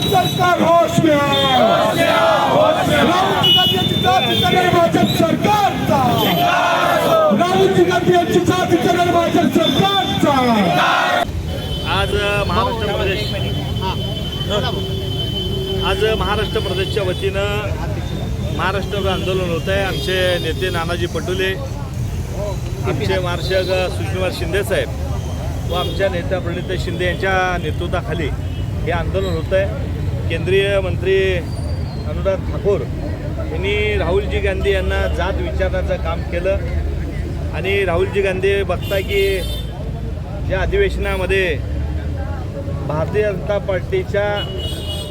भारत सरकार होश में राहुल आज महाराष्ट्र प्रदेश आज महाराष्ट्र प्रदेशच्या वतीनं महाराष्ट्र आंदोलन होत आहे. आमचे नेते नानाजी पटोले आमचे मार्शक सुषमा शिंदे साहेब व आमच्या नेत्या प्रणिता शिंदे यांच्या नेतृत्वाखाली हे आंदोलन होत आहे. केंद्रीय मंत्री अनुराग ठाकूर यांनी राहुलजी गांधी यांना जात विचारण्याचं काम केलं. आणि राहुलजी गांधी बघताय की या अधिवेशनामध्ये भारतीय जनता पार्टीच्या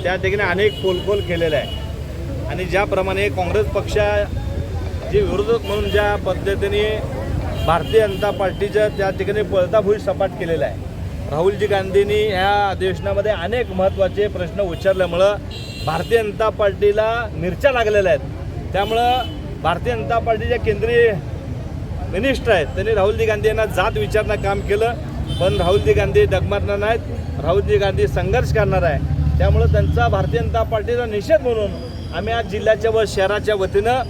त्या ठिकाणी अनेक पोलखोल केलेल्या आहे आणि ज्याप्रमाणे काँग्रेस पक्षा जे विरोधक म्हणून ज्या पद्धतीने भारतीय जनता पार्टीच्या त्या ठिकाणी पळताभुई सपाट केलेला आहे. राहुलजी गांधींनी ह्या अधिवेशनामध्ये अनेक महत्त्वाचे प्रश्न उच्चारल्यामुळं भारतीय जनता पार्टीला मिरच्या लागलेल्या आहेत. त्यामुळं भारतीय जनता पार्टीच्या केंद्रीय मिनिस्टर आहेत त्यांनी राहुलजी गांधी यांना जात विचारणं काम केलं. पण राहुलजी गांधी डगमरणार नाहीत. राहुलजी गांधी संघर्ष करणार आहे. त्यामुळं त्यांचा भारतीय जनता पार्टीचा निषेध म्हणून आम्ही आज जिल्ह्याच्या व शहराच्या वतीनं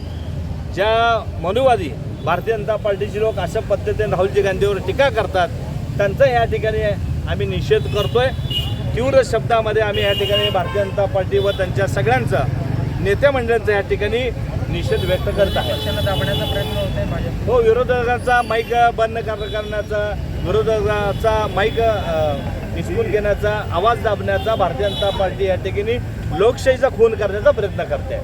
ज्या मनुवादी भारतीय जनता पार्टीचे लोक अशा पद्धतीने राहुलजी गांधीवर टीका करतात त्यांचं या ठिकाणी आम्ही निषेध करतोय. तीव्र शब्दामध्ये आम्ही या ठिकाणी भारतीय जनता पार्टी व त्यांच्या सगळ्यांचा नेत्या मंडळांचा या ठिकाणी निषेध व्यक्त करत आहे. दाबण्याचा प्रयत्न होत हो विरोधकांचा माईक बंद कर- करण्याचा विरोधकाचा माईक हिसकून घेण्याचा आवाज दाबण्याचा भारतीय जनता पार्टी या ठिकाणी लोकशाहीचा खून करण्याचा प्रयत्न करते.